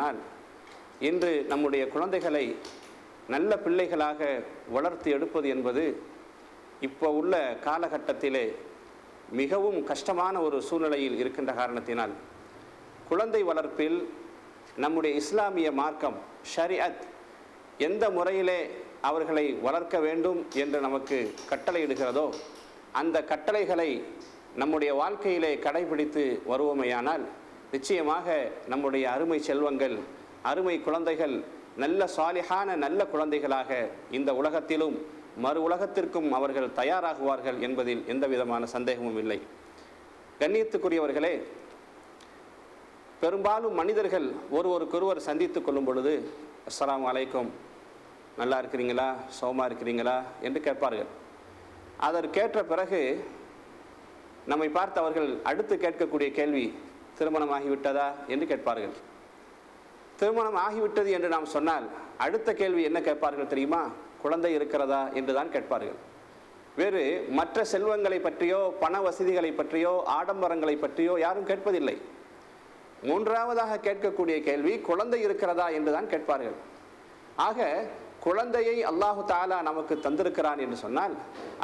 ஆனால் இன்று நம்முடைய குழந்தைகளை நல்ல பிள்ளைகளாக வளர்த்து எடுப்பது என்பது இப்போ உள்ள காலகட்டத்திலே மிகவும் கஷ்டமான ஒரு சூழ்நிலையில் இருக்கின்ற காரணத்தினால் குழந்தை வளர்ப்பில் நம்முடைய இஸ்லாமிய மார்க்கம் ஷரிஅத் எந்த முறையிலே அவர்களை வளர்க்க வேண்டும் என்று நமக்கு கட்டளையிடுகிறதோ அந்த கட்டளைகளை நம்முடைய வாழ்க்கையிலே கடைபிடித்து வருவோமையானால் நிச்சயமாக நம்முடைய அருமை செல்வங்கள் அருமை குழந்தைகள் நல்ல சாலிகான நல்ல குழந்தைகளாக இந்த உலகத்திலும் மறு உலகத்திற்கும் அவர்கள் தயாராகுவார்கள் என்பதில் எந்த விதமான சந்தேகமும் இல்லை. கண்ணியத்துக்குரியவர்களே பெரும்பாலும் மனிதர்கள் ஒருவருக்கொருவர் சந்தித்து கொள்ளும் பொழுது அஸ்லாம் அலைக்கும். நல்லா இருக்கிறீங்களா? சோமா இருக்கிறீங்களா? என்று கேட்பார்கள். அதற்கேற்ற பிறகு நம்மை பார்த்து அவர்கள் அடுத்து கேட்கக்கூடிய கேள்வி திருமணம் ஆகிவிட்டதா என்று கேட்பார்கள். திருமணம் ஆகிவிட்டது என்று நாம் சொன்னால் அடுத்த கேள்வி என்ன கேட்பார்கள் தெரியுமா? குழந்தை இருக்கிறதா என்று தான் கேட்பார்கள். வேறு மற்ற செல்வங்களை பற்றியோ பண வசதிகளை பற்றியோ ஆடம்பரங்களை பற்றியோ யாரும் கேட்பதில்லை. மூன்றாவதாக கேட்கக்கூடிய கேள்வி குழந்தை இருக்கிறதா என்று தான் கேட்பார்கள். ஆக குழந்தையை அல்லாஹு தாலா நமக்கு தந்திருக்கிறான் என்று சொன்னால்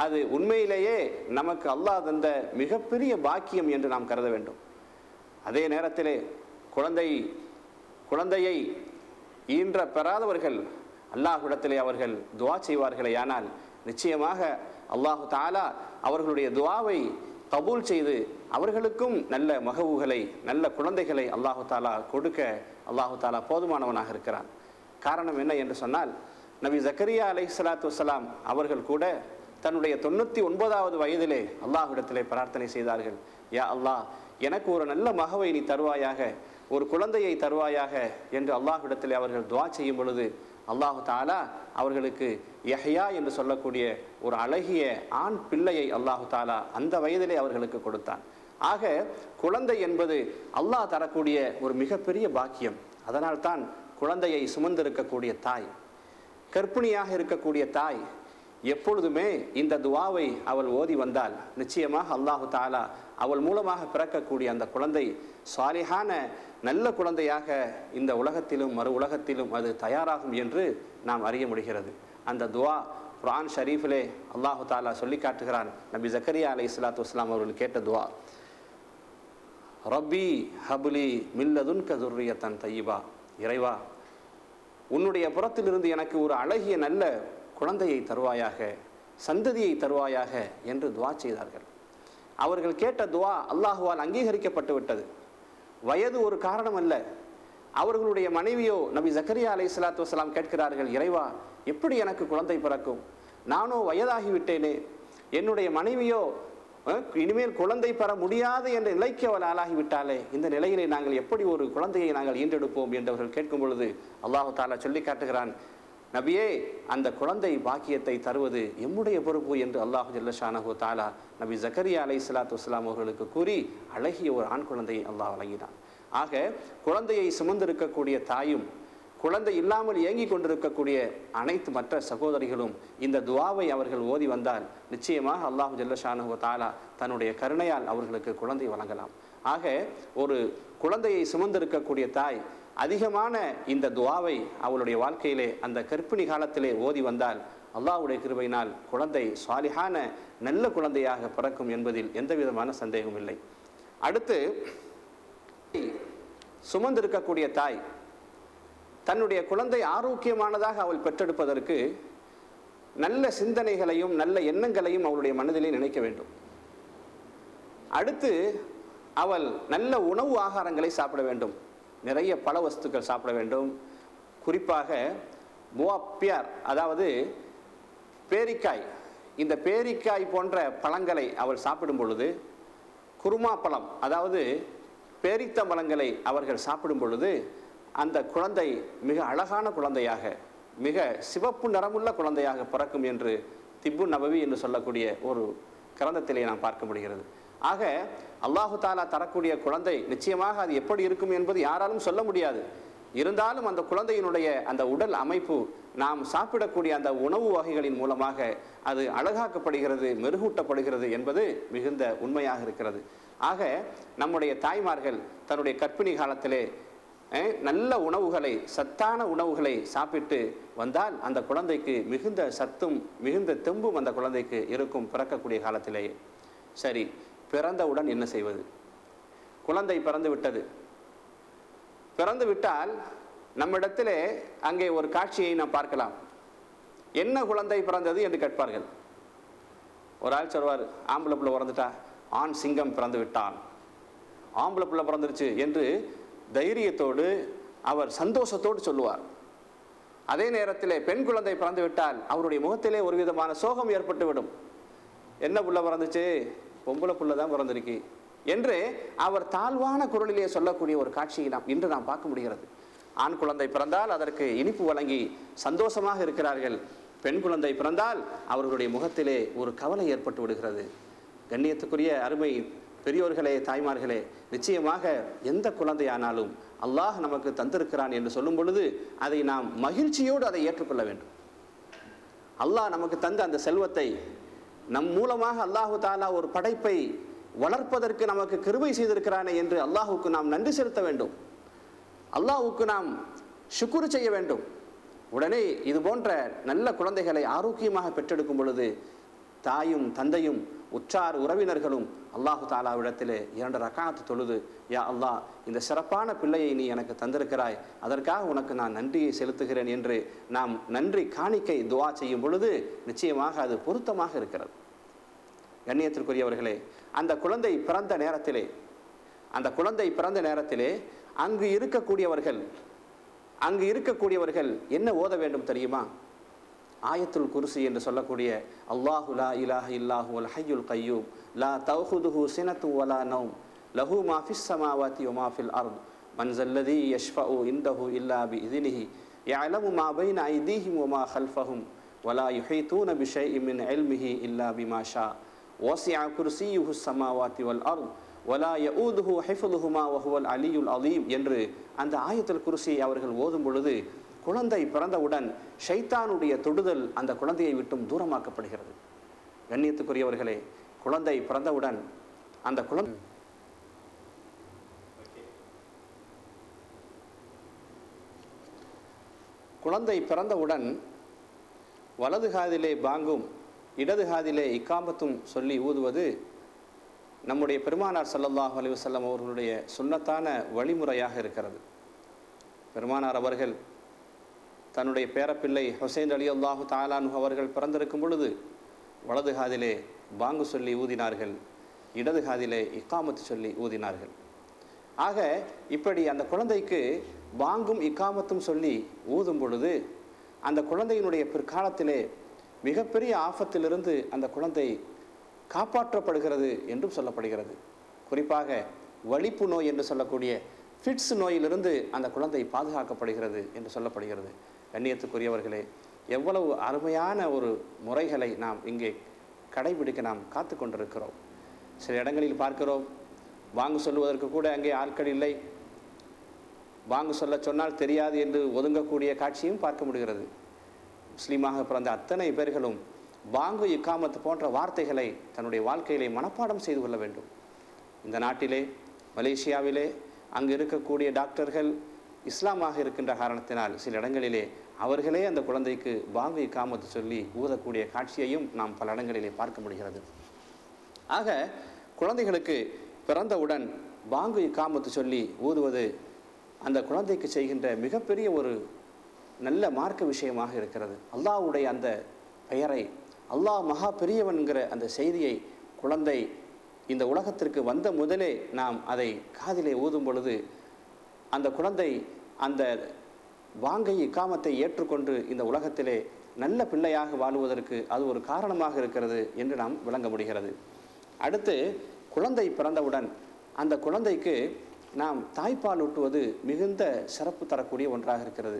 அது உண்மையிலேயே நமக்கு அல்லாஹ் தந்த மிகப்பெரிய பாக்கியம் என்று நாம் கருத வேண்டும். அதே நேரத்திலே குழந்தை குழந்தையை ஈன்ற பெறாதவர்கள் அல்லாஹ்விடத்திலே அவர்கள் துவா செய்வார்களே ஆனால் நிச்சயமாக அல்லாஹு தாலா அவர்களுடைய துவாவை கபூல் செய்து அவர்களுக்கும் நல்ல மகவுகளை நல்ல குழந்தைகளை அல்லாஹு தாலா கொடுக்க அல்லாஹு தாலா போதுமானவனாக இருக்கிறான். காரணம் என்ன என்று சொன்னால் நபி ஜக்கரியா அலை சலாத்து வசலாம் அவர்கள் கூட தன்னுடைய தொண்ணூற்றி ஒன்பதாவது வயதிலே அல்லாஹ்விடத்திலே பிரார்த்தனை செய்தார்கள். யா அல்லாஹ் எனக்கு ஒரு நல்ல மகவை நீ தருவாயாக ஒரு குழந்தையை தருவாயாக என்று அல்லாஹ்விடத்திலே அவர்கள் துவா செய்யும் பொழுது அல்லாஹு தாலா அவர்களுக்கு யஹ்யா என்று சொல்லக்கூடிய ஒரு அழகிய ஆண் பிள்ளையை அல்லாஹு தாலா அந்த வயதிலே அவர்களுக்கு கொடுத்தான். ஆக குழந்தை என்பது அல்லாஹ் தரக்கூடிய ஒரு மிகப்பெரிய பாக்கியம். அதனால்தான் குழந்தையை சுமந்திருக்கக்கூடிய தாய் கர்ப்பிணியாக இருக்கக்கூடிய தாய் எப்பொழுதுமே இந்த துவாவை அவள் ஓதி வந்தால் நிச்சயமாக அல்லாஹு தாலா அவள் மூலமாக பிறக்கக்கூடிய அந்த குழந்தை சாலிஹான நல்ல குழந்தையாக இந்த உலகத்திலும் மறு உலகத்திலும் அது தயாராகும் என்று நாம் அறிய முடிகிறது. அந்த துவா குரான் ஷரீஃபிலே அல்லாஹு தாலா சொல்லி காட்டுகிறான். நபி ஜக்கரியா அலை இஸ்லாத்து வஸ்லாம் அவர்கள் கேட்ட துவா ரப்பி ஹபுலி மில்லதுன் கதுர்ரியத்தன் தையிபா இறைவா உன்னுடைய புறத்திலிருந்து எனக்கு ஒரு அழகிய நல்ல குழந்தையை தருவாயாக சந்ததியை தருவாயாக என்று துவா செய்தார்கள். அவர்கள் கேட்ட துவா அல்லாஹுவால் அங்கீகரிக்கப்பட்டு விட்டது. வயது ஒரு காரணம் அல்ல அவர்களுடைய மனைவியோ நபி ஜக்கரியா அலை சலாத்து வலாம் கேட்கிறார்கள் இறைவா எப்படி எனக்கு குழந்தை பிறக்கும்? நானோ வயதாகிவிட்டேனே என்னுடைய மனைவியோ இனிமேல் குழந்தை பெற முடியாது என்ற நிலைக்கு அவள் ஆளாகிவிட்டாலே இந்த நிலையிலே நாங்கள் எப்படி ஒரு குழந்தையை நாங்கள் ஈண்டெடுப்போம் என்று அவர்கள் கேட்கும் பொழுது அல்லாஹு தாலா சொல்லி காட்டுகிறான் நபியே அந்த குழந்தை பாக்கியத்தை தருவது எம்முடைய பொறுப்பு என்று அல்லாஹு ஜல்லஷானஹு தாலா நபி ஜக்கரியா அலை சலாத்து வஸ்லாம் அவர்களுக்கு கூறி அழகிய ஒரு ஆண் குழந்தையை அல்லாஹ் வழங்கினான். ஆக குழந்தையை சுமந்திருக்கக்கூடிய தாயும் குழந்தை இல்லாமல் இயங்கிக் கொண்டிருக்கக்கூடிய அனைத்து மற்ற சகோதரிகளும் இந்த துவாவை அவர்கள் ஓதி வந்தால் நிச்சயமாக அல்லாஹு ஜல்லஷானு தாலா தன்னுடைய கருணையால் அவர்களுக்கு குழந்தை வழங்கலாம். ஆக ஒரு குழந்தையை சுமந்திருக்கக்கூடிய தாய் அதிகமான இந்த துவாவை அவளுடைய வாழ்க்கையிலே அந்த கர்ப்பிணி காலத்திலே ஓதி வந்தால் அல்லாவுடைய கிருபையினால் குழந்தை சுவாலிகான நல்ல குழந்தையாக பிறக்கும் என்பதில் எந்த விதமான சந்தேகமும் இல்லை. அடுத்து சுமந்திருக்கக்கூடிய தாய் தன்னுடைய குழந்தை ஆரோக்கியமானதாக அவள் பெற்றெடுப்பதற்கு நல்ல சிந்தனைகளையும் நல்ல எண்ணங்களையும் அவளுடைய மனதிலே நினைக்க வேண்டும். அடுத்து அவள் நல்ல உணவு ஆகாரங்களை சாப்பிட வேண்டும். நிறைய பழ வஸ்துக்கள் சாப்பிட வேண்டும். குறிப்பாக முவாப்பியார் அதாவது பேரிக்காய் இந்த பேரிக்காய் போன்ற பழங்களை அவள் சாப்பிடும் பொழுது குருமா பழம் அதாவது பேரித்த பழங்களை அவர்கள் சாப்பிடும் பொழுது அந்த குழந்தை மிக அழகான குழந்தையாக மிக சிவப்பு நிறமுள்ள குழந்தையாக பிறக்கும் என்று திப்பு நபவி என்று சொல்லக்கூடிய ஒரு கிரந்தத்திலே நாம் பார்க்க முடிகிறது. ஆக அல்லாஹு தாலா தரக்கூடிய குழந்தை நிச்சயமாக அது எப்படி இருக்கும் என்பது யாராலும் சொல்ல முடியாது. இருந்தாலும் அந்த குழந்தையினுடைய அந்த உடல் அமைப்பு நாம் சாப்பிடக்கூடிய அந்த உணவு வகைகளின் மூலமாக அது அழகாக்கப்படுகிறது மெருகூட்டப்படுகிறது என்பது மிகுந்த உண்மையாக இருக்கிறது. ஆக நம்முடைய தாய்மார்கள் தன்னுடைய கர்ப்பிணி காலத்திலே நல்ல உணவுகளை சத்தான உணவுகளை சாப்பிட்டு வந்தால் அந்த குழந்தைக்கு மிகுந்த சத்தும் மிகுந்த தெம்பும் அந்த குழந்தைக்கு இருக்கும் பிறக்கக்கூடிய காலத்திலேயே. சரி பிறந்தவுடன் என்ன செய்வது? குழந்தை பிறந்து விட்டது. பிறந்து விட்டால் நம்மிடத்திலே அங்கே ஒரு காட்சியை நாம் பார்க்கலாம். என்ன குழந்தை பிறந்தது என்று கேட்பார்கள். ஒரு ஆள் சொல்வார் ஆம்பளை பிள்ளை பிறந்துட்டா ஆண் சிங்கம் பிறந்து விட்டான். ஆம்பளை பிள்ளை பிறந்துருச்சு என்று தைரியத்தோடு அவர் சந்தோஷத்தோடு சொல்லுவார். அதே நேரத்தில் பெண் குழந்தை பிறந்து விட்டால் அவருடைய முகத்திலே ஒரு விதமான சோகம் ஏற்பட்டுவிடும். என்ன புள்ள பிறந்துச்சு? பொம்பளை புள்ள தான் பிறந்திருக்கு என்று அவர் தாழ்வான குரலிலே சொல்லக்கூடிய ஒரு காட்சியை நாம் இன்று நாம் பார்க்க முடிகிறது. ஆண் குழந்தை பிறந்தால் அதற்கு இனிப்பு வழங்கி சந்தோஷமாக இருக்கிறார்கள். பெண் குழந்தை பிறந்தால் அவர்களுடைய முகத்திலே ஒரு கவலை ஏற்பட்டு விடுகிறது. கண்ணியத்துக்குரிய அருமை பெரியோர்களே தாய்மார்களே நிச்சயமாக எந்த குழந்தையானாலும் அல்லாஹ் நமக்கு தந்திருக்கிறான் என்று சொல்லும் பொழுது அதை நாம் மகிழ்ச்சியோடு அதை ஏற்றுக்கொள்ள வேண்டும். அல்லாஹ் நமக்கு தந்த அந்த செல்வத்தை நம் மூலமாக அல்லாஹு தாலா ஒரு படைப்பை வளர்ப்பதற்கு நமக்கு கிருபை செய்திருக்கிறானே என்று அல்லாஹுக்கு நாம் நன்றி செலுத்த வேண்டும். அல்லாஹுக்கு நாம் ஷுக்குரு செய்ய வேண்டும். உடனே இது போன்ற நல்ல குழந்தைகளை ஆரோக்கியமாக பெற்றெடுக்கும் பொழுது தாயும் தந்தையும் உற்றார் உறவினர்களும் அல்லாஹு தாலாவிடத்திலே இரண்டு ரக்காத்து தொழுது யா அல்லாஹ் இந்த சிறப்பான பிள்ளையை நீ எனக்கு தந்திருக்கிறாய். அதற்காக உனக்கு நான் நன்றியை செலுத்துகிறேன் என்று நாம் நன்றி காணிக்கை துவா செய்யும் பொழுது நிச்சயமாக அது பொருத்தமாக இருக்கிறது. கண்ணியத்திற்குரியவர்களே அந்த குழந்தை பிறந்த நேரத்திலே அந்த குழந்தை பிறந்த நேரத்திலே அங்கு இருக்கக்கூடியவர்கள் அங்கு இருக்கக்கூடியவர்கள் என்ன ஓத வேண்டும் தெரியுமா? ஆயத்துல் குருசி என்று சொல்லக்கூடிய அல்லாஹு லா இலாஹ இல்லாஹு அல் ஹையுல் கையூப் லா தௌஹுதுஹு சினத்து வலா நௌம் லஹு மாஃபிஸ் சமாவாத்தி ஒமாஃபில் அர்த் மன்சல்லதி யஷ்ஃபு இந்தஹு இல்லா பி இதினிஹி يعلم ما بين أيديهم وما خلفهم ولا يحيطون بشيء من علمه إلا بما شاء وسع كرسيه السماوات والأرض ولا يؤوده حفظهما وهو العلي العظيم என்று அந்த ஆயத்தில் குருசியை அவர்கள் ஓதும் பொழுது குழந்தை பிறந்தவுடன் ஷைத்தானுடைய தொடுதல் அந்த குழந்தையை விட்டும் தூரமாக்கப்படுகிறது. கண்ணியத்துக்குரியவர்களே குழந்தை பிறந்தவுடன் அந்த குழந்தை குழந்தை பிறந்தவுடன் வலது காதிலே பாங்கும் இடது காதிலே இக்காமத்தும் சொல்லி ஊதுவது நம்முடைய பெருமானார் சல்லல்லாஹ் அலி வல்லம் அவர்களுடைய சுண்ணத்தான வழிமுறையாக இருக்கிறது. பெருமானார் அவர்கள் தன்னுடைய பேரப்பிள்ளை ஹுசைன் அலி அல்லாஹு தாலானு அவர்கள் பிறந்திருக்கும் பொழுது வலது காதிலே பாங்கு சொல்லி ஊதினார்கள் இடது காதிலே இக்காமத்து சொல்லி ஊதினார்கள். ஆக இப்படி அந்த குழந்தைக்கு பாங்கும் இக்காமத்தும் சொல்லி ஊதும் பொழுது அந்த குழந்தையினுடைய பிற்காலத்திலே மிகப்பெரிய ஆபத்திலிருந்து அந்த குழந்தை காப்பாற்றப்படுகிறது என்றும் சொல்லப்படுகிறது. குறிப்பாக வலிப்பு நோய் என்று சொல்லக்கூடிய ஃபிட்ஸ் நோயிலிருந்து அந்த குழந்தை பாதுகாக்கப்படுகிறது என்று சொல்லப்படுகிறது. கண்ணியத்துக்குரியவர்களே எவ்வளவு அருமையான ஒரு முறைகளை நாம் இங்கே கடைபிடிக்க நாம் காத்து கொண்டிருக்கிறோம். சில இடங்களில் பார்க்கிறோம் வாங்கு சொல்லுவதற்கு கூட அங்கே ஆட்கள் இல்லை. வாங்கு சொல்ல சொன்னால் தெரியாது என்று ஒதுங்கக்கூடிய காட்சியும் பார்க்க முடிகிறது. முஸ்லீமாக பிறந்த அத்தனை பேர்களும் பாங்கு இக்காமத்து போன்ற வார்த்தைகளை தன்னுடைய வாழ்க்கையிலே மனப்பாடம் செய்து கொள்ள வேண்டும். இந்த நாட்டிலே மலேசியாவிலே அங்கு இருக்கக்கூடிய டாக்டர்கள் இஸ்லாமாக இருக்கின்ற காரணத்தினால் சில இடங்களிலே அவர்களே அந்த குழந்தைக்கு பாங்கு காமத்து சொல்லி ஊதக்கூடிய காட்சியையும் நாம் பல இடங்களிலே பார்க்க முடிகிறது. ஆக குழந்தைகளுக்கு பிறந்தவுடன் பாங்கு காமத்து சொல்லி ஊதுவது அந்த குழந்தைக்கு செய்கின்ற மிகப்பெரிய ஒரு நல்ல மார்க்க விஷயமாக இருக்கிறது. அல்லாவுடைய அந்த பெயரை அல்லாஹ் மகா பெரியவன்கிற அந்த செய்தியை குழந்தை இந்த உலகத்திற்கு வந்த முதலே நாம் அதை காதிலே ஊதும் பொழுது அந்த குழந்தை அந்த வாங்கை இக்காமத்தை ஏற்றுக்கொண்டு இந்த உலகத்திலே நல்ல பிள்ளையாக வாழுவதற்கு அது ஒரு காரணமாக இருக்கிறது என்று நாம் விளங்க முடிகிறது. அடுத்து குழந்தை பிறந்தவுடன் அந்த குழந்தைக்கு நாம் தாய்ப்பால் ஊட்டுவது மிகுந்த சிறப்பு தரக்கூடிய ஒன்றாக இருக்கிறது.